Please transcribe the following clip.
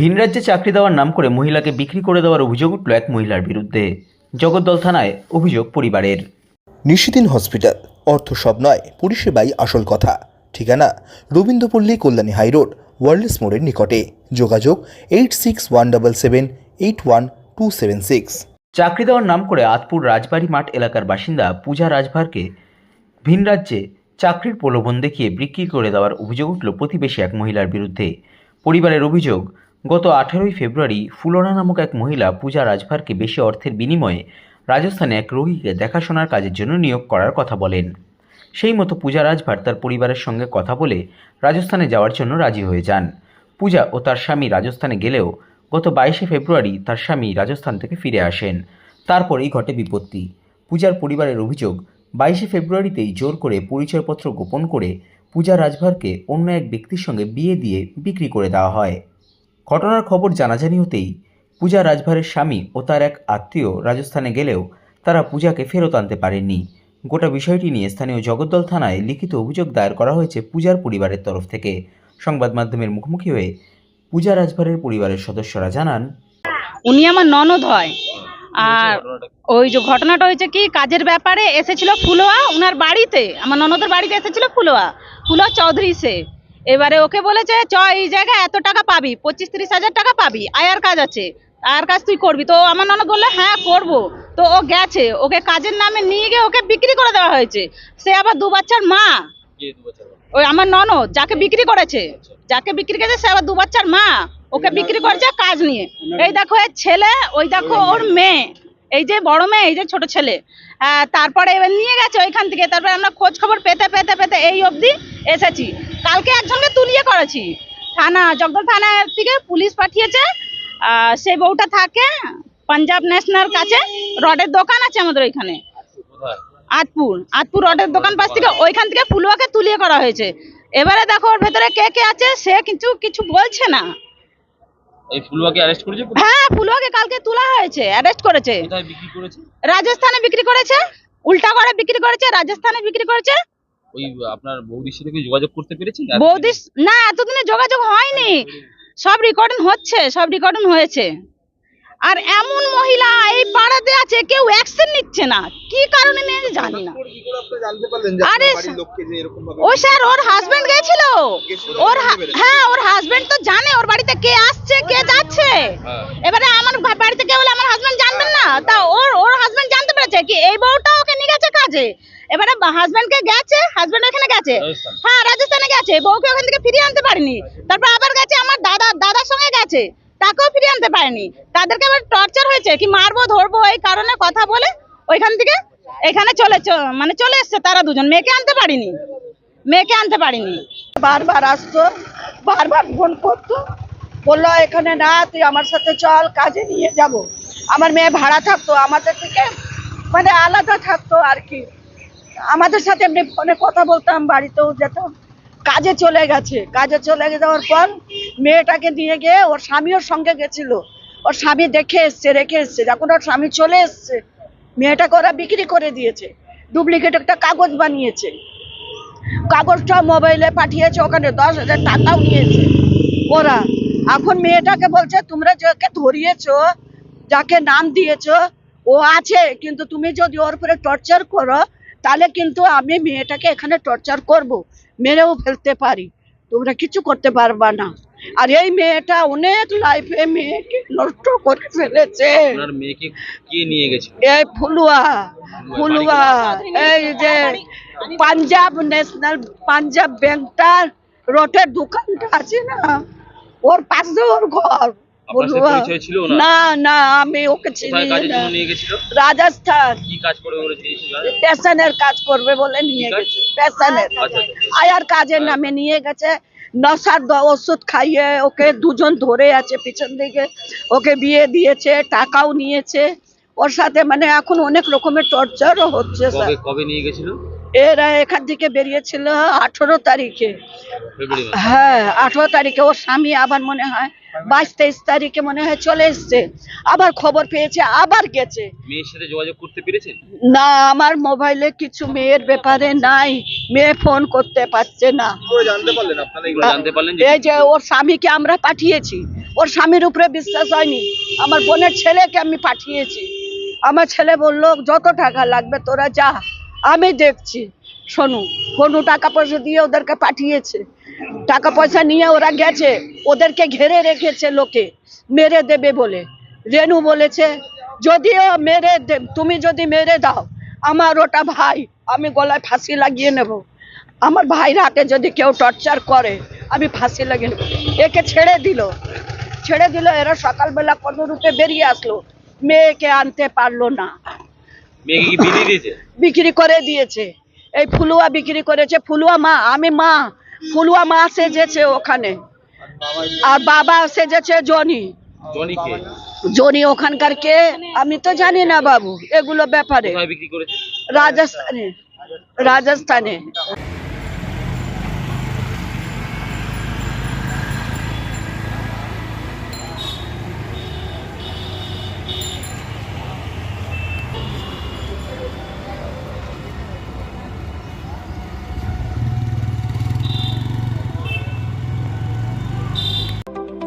ভিন রাজ্যে চাকরি দেওয়ার নাম করে মহিলাকে বিক্রি করে দেওয়ার অভিযোগ উঠল এক মহিলার বিরুদ্ধে। জগদ্দল থানায় অভিযোগ পরিবারের। নিশিদিন হসপিটাল অর্থ সব নয় পরিষেবাই আসল কথা। ঠিকানা রবীন্দ্রপল্লী কল্যাণী হাইরোড ওয়ার্ল্ডস মোড়ের নিকটে। যোগাযোগ eight six one double seven eight one two seven six. চাকরি দেওয়ার নাম করে আতপুর রাজবাড়ি মাঠ এলাকার বাসিন্দা পূজা রাজভারকে ভিন রাজ্যে চাকরির প্রলোভন দেখিয়ে বিক্রি করে দেওয়ার অভিযোগ উঠল প্রতিবেশী এক মহিলার বিরুদ্ধে। পরিবারের অভিযোগ গত আঠেরোই ফেব্রুয়ারি ফুলনা নামক এক মহিলা পূজা রাজভারকে বেশি অর্থের বিনিময়ে রাজস্থানে এক রোগীকে দেখাশোনার কাজের জন্য নিয়োগ করার কথা বলেন। সেই মতো পূজা রাজভার তার পরিবারের সঙ্গে কথা বলে রাজস্থানে যাওয়ার জন্য রাজি হয়ে যান। পূজা ও তার স্বামী রাজস্থানে গেলেও গত বাইশে ফেব্রুয়ারি তার স্বামী রাজস্থান থেকে ফিরে আসেন। তারপরেই ঘটে বিপত্তি। পূজার পরিবারের অভিযোগ, বাইশে ফেব্রুয়ারিতেই জোর করে পরিচয়পত্র গোপন করে পূজা রাজভারকে অন্য এক ব্যক্তির সঙ্গে বিয়ে দিয়ে বিক্রি করে দেওয়া হয়। ঘটনার খবর জানাজানি হতেই পূজা রাজভারের স্বামী ও তার এক আত্মীয় রাজস্থানে গেলেও তারা পূজাকে ফেরত আনতে পারেননি। গোটা বিষয়টি নিয়ে স্থানীয় জগদ্দল থানায় লিখিত অভিযোগ দায়ের করা হয়েছে পূজার পরিবারের তরফ থেকে। সংবাদ মাধ্যমের মুখোমুখি হয়ে পূজা রাজভারের পরিবারের সদস্যরা জানান, উনি আমার ননদ হয়। আর ওই যে ঘটনাটা হয়েছে কি, কাজের ব্যাপারে এসেছিল ফুলোয়া ওনার বাড়িতে, আমার ননদের বাড়িতে এসেছিল ফুলোয়া ফুলোয়া চৌধুরী সে। এবারে ওকে বলেছে চ এই জায়গায় এত টাকা পাবি পঁচিশ তিরিশ হাজার টাকা পাবি আয়ার কাজ আছে আয়ার কাজ তুই করবি। তো আমার ননদ বলল হ্যাঁ করব। তো ও গেছে ওকে কাজের নামে নিয়ে গিয়ে ওকে বিক্রি করে দেওয়া হয়েছে। সে আবার দু বাচ্চার মা। ওই আমার ননদ যাকে বিক্রি করেছে যাকে বিক্রি করেছে সে আবার দু বাচ্চার মা। ওকে বিক্রি করেছে কাজ নিয়ে। এই দেখো এর ছেলে ওই দেখো ওর মেয়ে। এই যে বড় মেয়ে, এই যে ছোট ছেলে তারপরে এবার নিয়ে গেছে ওইখান থেকে, তারপরে আমরা খোঁজ খবর পেতে পেতে পেতে এই অবধি এসেছি। কালকে একজনকে তুলিয়ে করেছি। থানা, জগদল থানার থেকে পুলিশ পাঠিয়েছে সেই বউটা থাকে পাঞ্জাব ন্যাশনাল কাছে, রডের দোকান আছে আমাদের ওইখানে। আতপুর আতপুর রডের দোকান পাশ থেকে ওইখান থেকে ফুলুয়াকে তুলিয়ে করা হয়েছে। এবারে দেখো ওর ভেতরে কে কে আছে, সে কিছু কিছু বলছে না। এই ফুলবাকে অ্যারেস্ট করেছে হ্যাঁ ফুলুয়াকে কালকে তোলা হয়েছে অ্যারেস্ট করেছে। কোথায় বিক্রি করেছে? রাজস্থানে বিক্রি করেছে উল্টা করে বিক্রি করেছে রাজস্থানে বিক্রি করেছে। ওই আপনার বৌদির সাথে কি যোগাযোগ করতে পেরেছেন বৌদি না এতদিনে যোগাযোগ হয়নি। সব রেকর্ডিং হচ্ছে সব রেকর্ডিং হয়েছে। আর এমন মহিলা এই পাড়াতে আছে কেউ অ্যাকশন নিচ্ছে না। কি কারণে নিয়ে জানি না। আরে ও স্যার ওর হাজবেন্ড গেছিল। ওর হ্যাঁ ওর হাজবেন্ড তো জানে ওর বাড়িতে কে। এবারে আমার বাড়িতে কে হলে আমার হাজবেন্ড জানবেন না। তা ওর ওর হাজবেন্ড জানতে পেরেছে কি এই বউটা ওকে নিয়ে গেছে কাজে। এবারে হাজবেন্ডকে গেছে হাজবেন্ড ওখানে গেছে। হ্যাঁ রাজস্থানে গেছে। বউকে ওখান থেকে ফিরিয়ে আনতে পারেনি। তারপর আবার গেছে আমার দাদা দাদার সঙ্গে গেছে। তাকেও ফিরিয়ে আনতে পারেনি। তাদেরকে আবার টর্চার হয়েছে কি মারবো ধরবো এই কারণে কথা বলে ওইখান থেকে এখানে চলে মানে চলে এসছে তারা দুজন। মেয়েকে আনতে পারিনি। মেয়েকে আনতে পারিনি। বারবার আসতো বারবার ফোন করতো। বলল, এখানে না, তুই আমার সাথে চল, কাজে নিয়ে যাব। আমার মেয়ে ভাড়া থাকতো, আমাদের থেকে মানে আলাদা থাকতো আর কি। আমাদের সাথে এমনি ফোনে কথা বলতাম, বাড়িতেও যেতাম। কাজে চলে গেছে। কাজে চলে যাওয়ার পর মেয়েটাকে নিয়ে গিয়ে ওর স্বামীও সঙ্গে গেছিল। ওর স্বামী দেখে এসছে, রেখে এসছে। যখন ওর স্বামী চলে এসছে, মেয়েটাকে ওরা বিক্রি করে দিয়েছে। ডুপ্লিকেট একটা কাগজ বানিয়েছে। কাগজটা মোবাইলে পাঠিয়েছে, ওখানে দশ হাজার টাকাও নিয়েছে ওরা। এখন মেয়েটাকে বলছে তোমরা যাকে ধরিয়েছো যাকে নাম দিয়েছ ও আছে কিন্তু তুমি যদি ওর উপরে টর্চার করো তাহলে কিন্তু আমি মেয়েটাকে এখানে টর্চার করব মেরেও ফেলতে পারি। তোমরা কিছু করতে পারবা না। আর এই মেয়েটা অনেক লাইফে মেয়েকে নষ্ট করে ফেলেছে। এই ফুলুয়া ফুলুয়া এই যে পাঞ্জাব ন্যাশনাল পাঞ্জাব ব্যাংকটার রোটের দোকানটা আছে না? ওর পাশে ওর ঘর। না না আমি ওকে চিনি না। রাজস্থান। কাজ করবে বলে নিয়ে গেছে। আচ্ছা, আচ্ছা। আয়ার কাজের নামে নিয়ে গেছে। নশার ওষুধ খাইয়ে ওকে দুজন ধরে আছে পিছন দিকে। ওকে বিয়ে দিয়েছে টাকাও নিয়েছে। ওর সাথে মানে এখন অনেক রকমের টর্চারও হচ্ছে স্যার কবে নিয়ে গেছিল? এরা এখান থেকে বেরিয়েছিল আঠেরো তারিখে। হ্যাঁ আঠেরো তারিখে। ওর স্বামী আবার মনে হয় বাইশ তেইশ তারিখে মনে হয় চলে এসছে। আবার খবর পেয়েছে আবার গেছে। মেয়ের সাথে যোগাযোগ করতে পেরেছেন? না আমার মোবাইলে কিছু মেয়ের ব্যাপারে নাই। মেয়ে ফোন করতে পারছে না। জানতে পারলেন আপনারা জানতে পারলেন এই যে ওর স্বামীকে আমরা পাঠিয়েছি। ওর স্বামীর উপরে বিশ্বাস হয়নি। আমার বোনের ছেলেকে আমি পাঠিয়েছি। আমার ছেলে বলল যত টাকা লাগবে তোরা যা। আমি দেখছি, শোনু, কোনো টাকা পয়সা দিয়ে ওদেরকে পাঠিয়েছে। টাকা পয়সা নিয়ে ওরা গেছে, ওদেরকে ঘেরে রেখেছে লোকে, মেরে দেবে বলে। রেনু বলেছে, যদিও মেরে তুমি যদি মেরে দাও, আমার ওটা ভাই, আমি গলায় ফাঁসি লাগিয়ে নেব। আমার ভাইয়ের হাতে যদি কেউ টর্চার করে, আমি ফাঁসি লাগিয়ে নেব। একে ছেড়ে দিল। ছেড়ে দিল, এরা সকালবেলা কোনো রূপে বেরিয়ে আসলো। মেয়েকে আনতে পারল না। বিক্রি করে দিয়েছে। এই ফুলুয়া বিক্রি করেছে। ফুলুয়া মা আমি মা। ফুলুয়া মা সেজেছে ওখানে। আর বাবা সেজেছে জনি। জনি ওখানকার কে? আমি তো জানি না বাবু এগুলো ব্যাপারে। রাজস্থানে। রাজস্থানে।